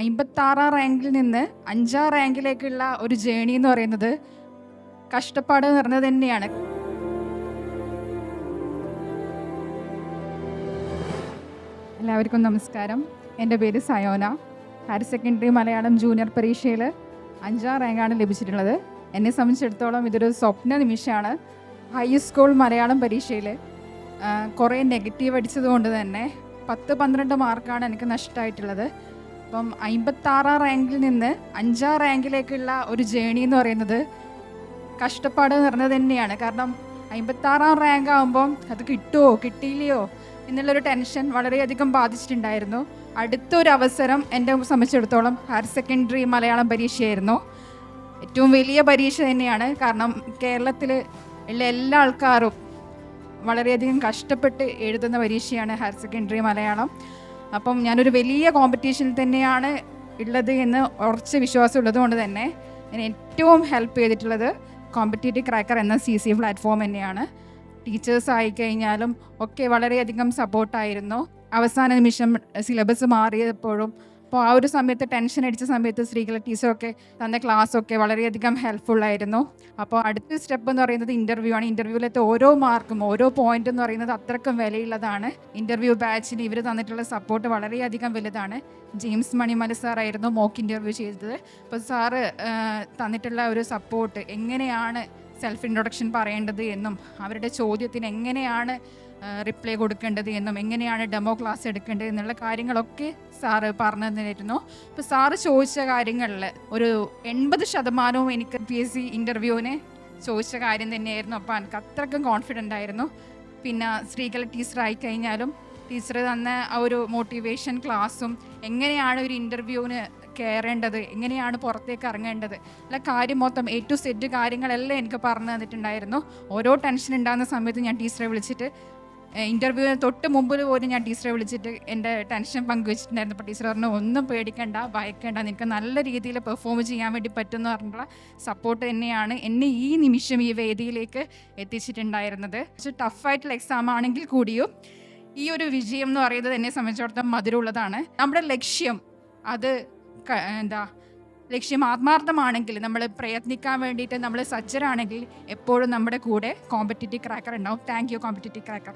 അമ്പത്താറാം റാങ്കിൽ നിന്ന് അഞ്ചാം റാങ്കിലേക്കുള്ള ഒരു ജേണി എന്ന് പറയുന്നത് കഷ്ടപ്പാട് നിറഞ്ഞത് തന്നെയാണ്. എല്ലാവർക്കും നമസ്കാരം. എന്റെ പേര് Sayona. Higher secondary Malayalam junior പരീക്ഷയിൽ അഞ്ചാം റാങ്കാണ് ലഭിച്ചിട്ടുള്ളത്. എന്നെ സംബന്ധിച്ചിടത്തോളം ഇതൊരു സ്വപ്ന നിമിഷമാണ്. ഹൈസ്കൂൾ മലയാളം പരീക്ഷയിൽ കുറേ നെഗറ്റീവ് അടിച്ചതുകൊണ്ട് തന്നെ പത്ത് പന്ത്രണ്ട് മാർക്കാണ് എനിക്ക് നഷ്ടമായിട്ടുള്ളത്. അപ്പം അമ്പത്താറാം റാങ്കിൽ നിന്ന് അഞ്ചാം റാങ്കിലേക്കുള്ള ഒരു ജേണി എന്ന് പറയുന്നത് കഷ്ടപ്പാട് നിറഞ്ഞത് തന്നെയാണ്. കാരണം അമ്പത്താറാം റാങ്ക് ആകുമ്പം അത് കിട്ടുമോ കിട്ടിയില്ലയോ എന്നുള്ളൊരു ടെൻഷൻ വളരെയധികം ബാധിച്ചിട്ടുണ്ടായിരുന്നു. അടുത്തൊരു അവസരം എന്റെ സംബന്ധിച്ചിടത്തോളം ഹയർ സെക്കൻഡറി മലയാളം പരീക്ഷയായിരുന്നു. ഏറ്റവും വലിയ പരീക്ഷ തന്നെയാണ്. കാരണം കേരളത്തിൽ ഉള്ള എല്ലാ ആൾക്കാരും വളരെയധികം കഷ്ടപ്പെട്ട് എഴുതുന്ന പരീക്ഷയാണ് ഹയർ സെക്കൻഡറി മലയാളം. അപ്പം ഞാനൊരു വലിയ കോമ്പറ്റീഷനിൽ തന്നെയാണ് ഉള്ളത് എന്ന് ഉറച്ച വിശ്വാസം ഉള്ളതുകൊണ്ട് തന്നെ എന്നെ ഏറ്റവും ഹെൽപ്പ് ചെയ്തിട്ടുള്ളത് കോമ്പറ്റേറ്റീവ് ക്രാക്കർ എന്ന സി സി പ്ലാറ്റ്ഫോം തന്നെയാണ്. ടീച്ചേഴ്സ് ആയിക്കഴിഞ്ഞാലും ഒക്കെ വളരെയധികം സപ്പോർട്ടായിരുന്നു അവസാന നിമിഷം സിലബസ് മാറിയപ്പോഴും അപ്പോൾ ആ ഒരു സമയത്ത് ടെൻഷൻ അടിച്ച സമയത്ത് സ്ത്രീകളെ ടീച്ചറൊക്കെ തന്ന ക്ലാസ്സൊക്കെ വളരെയധികം ഹെൽപ്ഫുൾ ആയിരുന്നു. അപ്പോൾ അടുത്ത സ്റ്റെപ്പ് എന്ന് പറയുന്നത് ഇന്റർവ്യൂ ആണ്. ഇന്റർവ്യൂവിലത്തെ ഓരോ മാർക്കും ഓരോ പോയിന്റ് എന്ന് പറയുന്നത് അത്രക്കും വിലയുള്ളതാണ്. ഇന്റർവ്യൂ ബാച്ചിന് ഇവർ തന്നിട്ടുള്ള സപ്പോർട്ട് വളരെയധികം വലുതാണ്. ജെയിംസ് മണിമല സാറായിരുന്നു മോക്ക് ഇന്റർവ്യൂ ചെയ്തത്. അപ്പോൾ സാറ് തന്നിട്ടുള്ള ഒരു സപ്പോർട്ട് എങ്ങനെയാണ് സെൽഫ് ഇൻട്രൊഡക്ഷൻ പറയേണ്ടത് എന്നും അവരുടെ ചോദ്യത്തിന് എങ്ങനെയാണ് റിപ്ലൈ കൊടുക്കേണ്ടത് എന്നും എങ്ങനെയാണ് ഡെമോ ക്ലാസ് എടുക്കേണ്ടത് എന്നുള്ള കാര്യങ്ങളൊക്കെ സാറ് പറഞ്ഞു തന്നിരുന്നു. അപ്പോൾ സാറ് ചോദിച്ച കാര്യങ്ങളിൽ ഒരു എൺപത് ശതമാനവും എനിക്ക് പി എസ് സി ഇന്റർവ്യൂവിന് ചോദിച്ച കാര്യം തന്നെയായിരുന്നു. അപ്പോൾ എനിക്ക് അത്രയ്ക്കും കോൺഫിഡന്റ് ആയിരുന്നു. പിന്നെ സ്ത്രീകൾ ടീച്ചറായി കഴിഞ്ഞാലും ടീച്ചർ തന്ന ആ ഒരു മോട്ടിവേഷൻ ക്ലാസ്സും എങ്ങനെയാണ് ഒരു ഇന്റർവ്യൂവിന് കയറേണ്ടത് എങ്ങനെയാണ് പുറത്തേക്ക് ഇറങ്ങേണ്ടത് അല്ല കാര്യം മൊത്തം എ ടു സെറ്റ് കാര്യങ്ങളെല്ലാം എനിക്ക് പറഞ്ഞു തന്നിട്ടുണ്ടായിരുന്നു. ഓരോ ടെൻഷൻ ഉണ്ടാകുന്ന സമയത്ത് ഞാൻ ടീച്ചറെ വിളിച്ചിട്ട് ഇന്റർവ്യൂവിന് തൊട്ട് മുമ്പിൽ പോലും ഞാൻ ടീച്ചറെ വിളിച്ചിട്ട് എന്റെ ടെൻഷൻ പങ്കുവച്ചിട്ടുണ്ടായിരുന്നു. അപ്പോൾ ടീച്ചർ പറഞ്ഞു ഒന്നും പേടിക്കണ്ട ഭയക്കേണ്ട. നിനക്ക് നല്ല രീതിയിൽ പെർഫോം ചെയ്യാൻ വേണ്ടി പറ്റുമെന്ന് പറഞ്ഞിട്ടുള്ള സപ്പോർട്ട് തന്നെയാണ് എന്നെ ഈ നിമിഷം ഈ വേദിയിലേക്ക് എത്തിച്ചിട്ടുണ്ടായിരുന്നത്. പക്ഷേ ടഫായിട്ടുള്ള എക്സാം ആണെങ്കിൽ കൂടിയും ഈ ഒരു വിജയം എന്ന് പറയുന്നത് എന്നെ സംബന്ധിച്ചിടത്തോളം മധുരമുള്ളതാണ്. നമ്മുടെ ലക്ഷ്യം അത് എന്താ ലക്ഷ്യം ആത്മാർത്ഥമാണെങ്കിൽ നമ്മൾ പ്രയത്നിക്കാൻ വേണ്ടിയിട്ട് നമ്മൾ സജ്ജരാണെങ്കിൽ എപ്പോഴും നമ്മുടെ കൂടെ കോമ്പറ്റേറ്റീവ് ക്രാക്കർ ഉണ്ടാവും. Thank you competitive cracker